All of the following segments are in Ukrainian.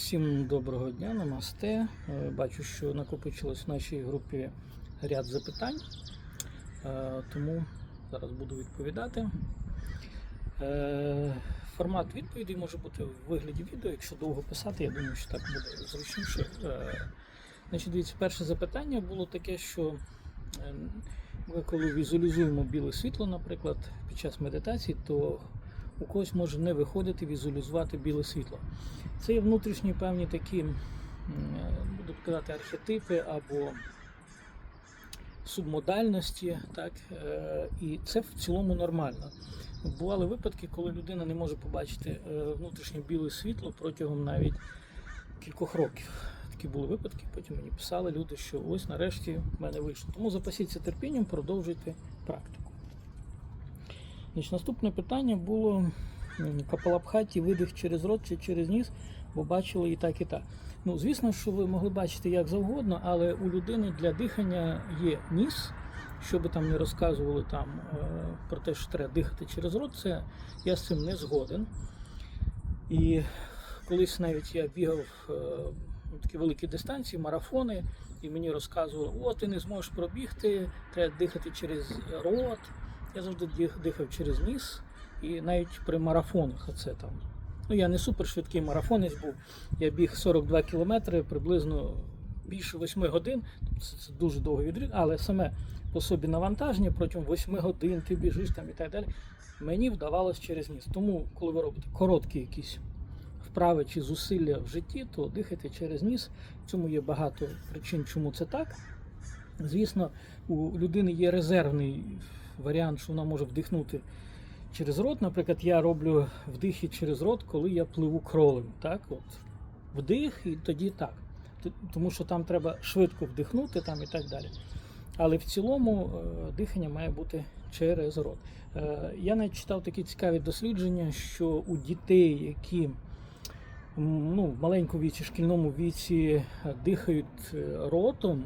Всім доброго дня, намасте. Е, Бачу, що накопичилось в нашій групі ряд запитань, Е, тому зараз буду відповідати. Е, Формат відповідей може бути в вигляді відео, якщо довго писати, я думаю, що так буде зручніше. Значить, дивіться, перше запитання було таке, що ми коли візуалізуємо біле світло, наприклад, під час медитації, то у когось може не виходити візуалізувати біле світло. Це є внутрішні певні такі, буду казати, архетипи або субмодальності, так? е, і це в цілому нормально. Бували випадки, коли людина не може побачити е, внутрішнє біле світло протягом навіть кількох років. Такі були випадки, потім мені писали люди, що ось нарешті в мене вийшло. Тому запасіться терпінням, продовжуйте практику. Значить, наступне питання було капалабхаті, видих через рот чи через ніс, бо бачили і так, і так. Ну, звісно, що ви могли бачити як завгодно, але у людини для дихання є ніс. Що би там не розказували там е, про те, що треба дихати через рот, це я з цим не згоден. І колись навіть я бігав е, такі великі дистанції, марафони, і мені розказували, о, ти не зможеш пробігти, треба дихати через рот. Я завжди дихав через ніс, і навіть при марафонах, це там. Ну, я не супершвидкий марафонець був. Я біг 42 кілометри, приблизно більше 8 годин. Це, це дуже довго відріз, але саме по собі навантаження протягом 8 годин ти біжиш там і так далі. Мені вдавалось через ніс. Тому, коли ви робите короткі якісь вправи чи зусилля в житті, то дихайте через ніс. В цьому є багато причин, чому це так. Звісно, у людини є резервний варіант, що вона може вдихнути через рот. Наприклад, я роблю вдихи через рот, коли я пливу кролем. Так? От, вдих і тоді так. Тому що там треба швидко вдихнути там і так далі. Але в цілому е, дихання має бути через рот. Е, Я навіть читав такі цікаві дослідження, що у дітей, які ну, в маленькому віці, шкільному віці е, дихають ротом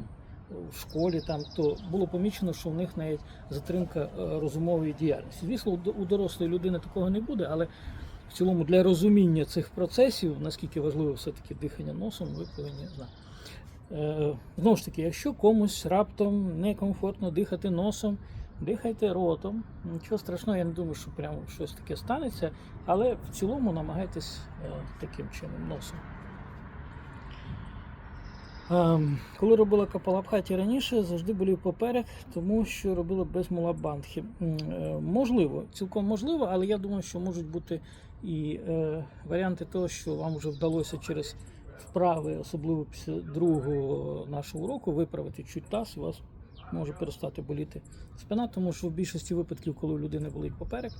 в школі, там, то було помічено, що в них навіть затримка е, розумової діяльності. Звісно, у до- дорослої людини такого не буде, але в цілому для розуміння цих процесів, наскільки важливо все-таки дихання носом, ви повинні знати. Е, Знову ж таки, якщо комусь раптом некомфортно дихати носом, дихайте ротом. Нічого страшного, я не думаю, що прямо щось таке станеться, але в цілому намагайтесь е, таким чином носом. Ем, Коли робила капалабхаті раніше, завжди болів поперек, тому що робила без мулабандхи. Е, Можливо, цілком можливо, але я думаю, що можуть бути і е, варіанти того, що вам вже вдалося через вправи, особливо після другого нашого уроку, виправити чуть таз, і вас може перестати боліти спина, тому що в більшості випадків, коли у людини болить поперек,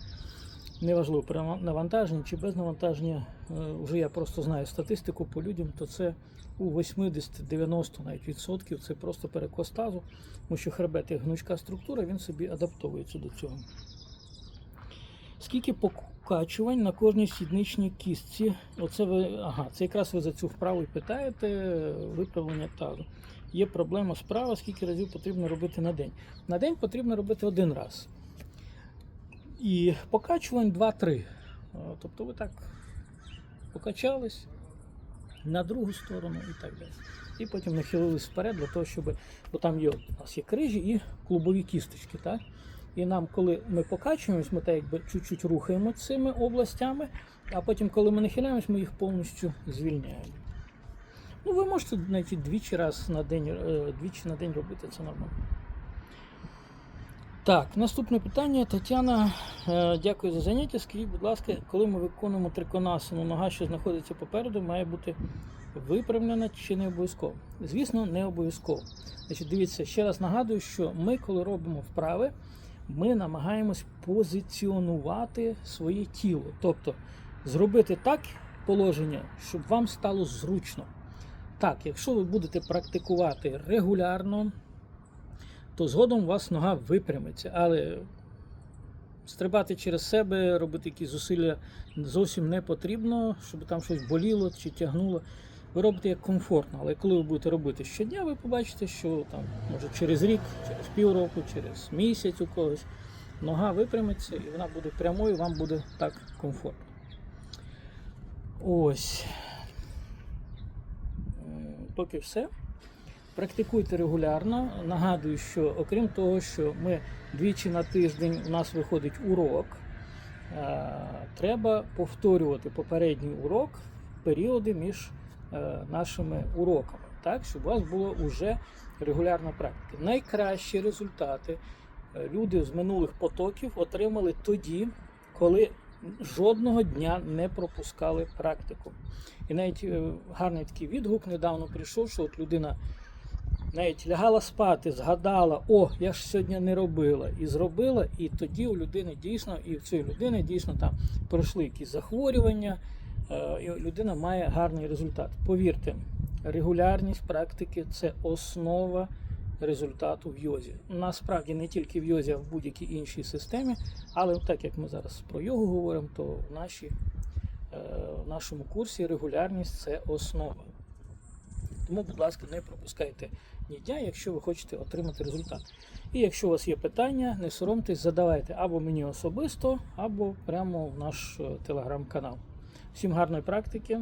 неважливо при навантаженні чи без навантаження, е, вже я просто знаю статистику по людям, то це у 80-90 навіть відсотків це просто перекос тазу, тому що хребет як гнучка структура, він собі адаптовується до цього. Скільки покачувань на кожній сідничній кістці? Оце ви, ага, це якраз ви за цю вправу і питаєте виправлення тазу. Є проблема справа, скільки разів потрібно робити на день. На день потрібно робити один раз. І покачувань 2-3. Тобто ви так покачались на другу сторону і так далі. І потім нахилились вперед для того, щоб. Бо там є, у нас є крижі і клубові кісточки. Так? І нам, коли ми покачуємось, ми так якби чуть-чуть рухаємо цими областями, а потім, коли ми нахиляємось, ми їх повністю звільняємо. Ну, ви можете навіть двічі раз на день, е, двічі на день робити, це нормально. Так, наступне питання. Тетяна, е, дякую за заняття. Скажіть, будь ласка, коли ми виконуємо триконасану, нога, що знаходиться попереду, має бути виправлена чи не обов'язково? Звісно, не обов'язково. Значить, дивіться, ще раз нагадую, що ми, коли робимо вправи, ми намагаємось позиціонувати своє тіло. Тобто зробити так положення, щоб вам стало зручно. Так, якщо ви будете практикувати регулярно, то згодом у вас нога випрямиться. Але стрибати через себе, робити якісь зусилля зовсім не потрібно, щоб там щось боліло чи тягнуло. Ви робите як комфортно, але коли ви будете робити щодня, ви побачите, що там, може через рік, через півроку, через місяць у когось нога випрямиться і вона буде прямою, вам буде так комфортно. Ось. Поки все. Практикуйте регулярно. Нагадую, що окрім того, що ми двічі на тиждень у нас виходить урок, е, треба повторювати попередній урок в періоди між е, нашими уроками, так, щоб у вас було вже регулярна практика. Найкращі результати е, люди з минулих потоків отримали тоді, коли жодного дня не пропускали практику. І навіть гарний такий відгук недавно прийшов, що от людина навіть лягала спати, згадала, о, я ж сьогодні не робила, і зробила, і тоді у людини дійсно, і в цієї людини дійсно там пройшли якісь захворювання, е, і людина має гарний результат. Повірте, регулярність практики це основа результату в йозі. Насправді не тільки в йозі, а в будь-якій іншій системі, але так як ми зараз про йогу говоримо, то в, нашій, е, в нашому курсі регулярність це основа. Тому, будь ласка, не пропускайте ні дня, якщо ви хочете отримати результат. І якщо у вас є питання, не соромтесь, задавайте або мені особисто, або прямо в наш е, телеграм-канал. Всім гарної практики,